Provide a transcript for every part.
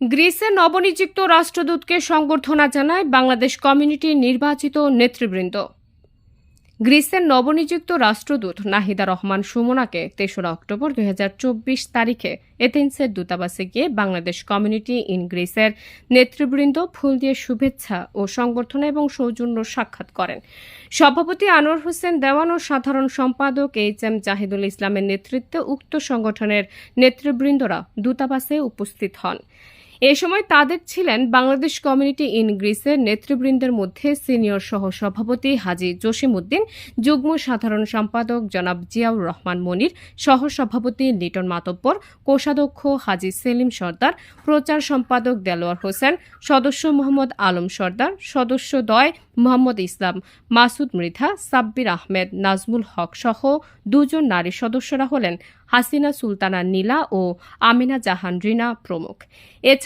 গ্রিসের নবনিযুক্ত রাষ্ট্রদূতকে সংবর্ধনা জানায় বাংলাদেশ কমিউনিটির নির্বাচিত নেতৃবৃন্দ। গ্রিসের নবনিযুক্ত রাষ্ট্রদূত নাহিদা রহমান সুমনাকে তেসরা অক্টোবর দুই হাজার চব্বিশ তারিখে এথেন্সের দূতাবাসে গিয়ে বাংলাদেশ কমিউনিটি ইন গ্রিসের নেতৃবৃন্দ ফুল দিয়ে শুভেচ্ছা ও সংবর্ধনা এবং সৌজন্য সাক্ষাৎ করেন। সভাপতি আনোয়ার হোসেন দেওয়ান ও সাধারণ সম্পাদক এইচ এম জাহিদুল ইসলামের নেতৃত্বে উক্ত সংগঠনের নেতৃবৃন্দরা দূতাবাসে উপস্থিত হন। এ সময় তাদের ছিলেন বাংলাদেশ কমিউনিটি ইন গ্রিসের নেতৃবৃন্দের মধ্যে সিনিয়র সহ সভাপতি হাজি জসিম উদ্দিন, যুগ্ম সাধারণ সম্পাদক জনাব জিয়াউর রহমান মনির, সহ সভাপতি লিটন মাতব্বর, কোষাধ্যক্ষ হাজি সেলিম সর্দার, প্রচার সম্পাদক দেলোয়ার হোসেন, সদস্য মোহাম্মদ আলম সর্দার, সদস্য দয় মোহাম্মদ ইসলাম, মাসুদ মৃধা, সাব্বির আহমেদ, নাজমুল হক সহ দুজন নারী সদস্যরা হলেন হাসিনা সুলতানা নীলা ও আমিনা জাহান রিনা প্রমুখ।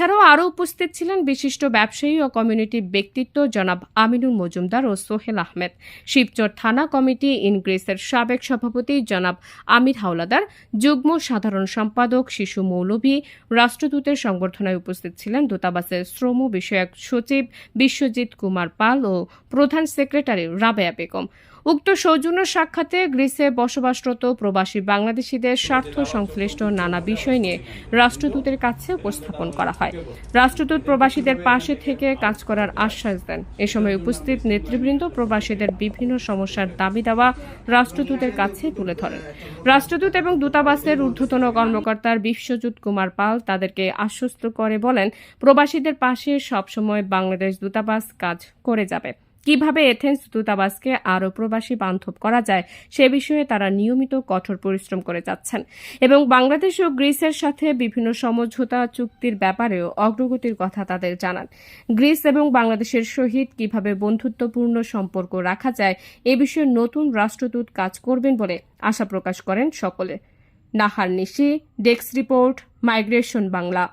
এছাড়াও আরও উপস্থিত ছিলেন বিশিষ্ট ব্যবসায়ী ও কমিউনিটি ব্যক্তিত্ব জনাব আমিনুল মজুমদার ও সোহেল আহমেদ। শিবচর থানা কমিটি ইন গ্রিসের সাবেক সভাপতি জনাব আমির হাওলাদার, যুগ্ম সাধারণ সম্পাদক শিশু মৌলভী, রাষ্ট্রদূতের সংবর্ধনায় উপস্থিত ছিলেন দূতাবাসের শ্রম বিষয়ক সচিব বিশ্বজিৎ কুমার পাল ও প্রধান সেক্রেটারি রাবেয়া বেগম। উক্ত সৌজন্য সাক্ষাতে গ্রিসে বসবাসরত প্রবাসী বাংলাদেশিদের স্বার্থ সংশ্লিষ্ট নানা বিষয় নিয়ে রাষ্ট্রদূতের কাছে উপস্থাপন করা হয়। রাষ্ট্রদূত প্রবাসীদের পাশে থেকে কাজ করার আশ্বাস দেন। এ সময় উপস্থিত নেতৃবৃন্দ প্রবাসীদের বিভিন্ন সমস্যার দাবি দেওয়া রাষ্ট্রদূতের কাছে তুলে ধরেন। রাষ্ট্রদূত এবং দূতাবাসের ঊর্ধ্বতন কর্মকর্তার বিশ্বজিৎ কুমার পাল তাদেরকে আশ্বস্ত করে বলেন, প্রবাসীদের পাশে সবসময় বাংলাদেশ দূতাবাস কাজ করে যাবে। কীভাবে এথেন্স দূতাবাসকে আরও প্রবাসী বান্ধব করা যায় সে বিষয়ে তারা নিয়মিত কঠোর পরিশ্রম করে যাচ্ছেন। এবং বাংলাদেশ ও গ্রিসের সাথে বিভিন্ন সমঝোতা চুক্তির ব্যাপারেও অগ্রগতির কথা তাদের জানান। গ্রিস এবং বাংলাদেশের সহিত কীভাবে বন্ধুত্বপূর্ণ সম্পর্ক রাখা যায়, এ বিষয়ে নতুন রাষ্ট্রদূত কাজ করবেন বলে আশা প্রকাশ করেন সকলে। Nahar Nishi, desk report, migration Bangla.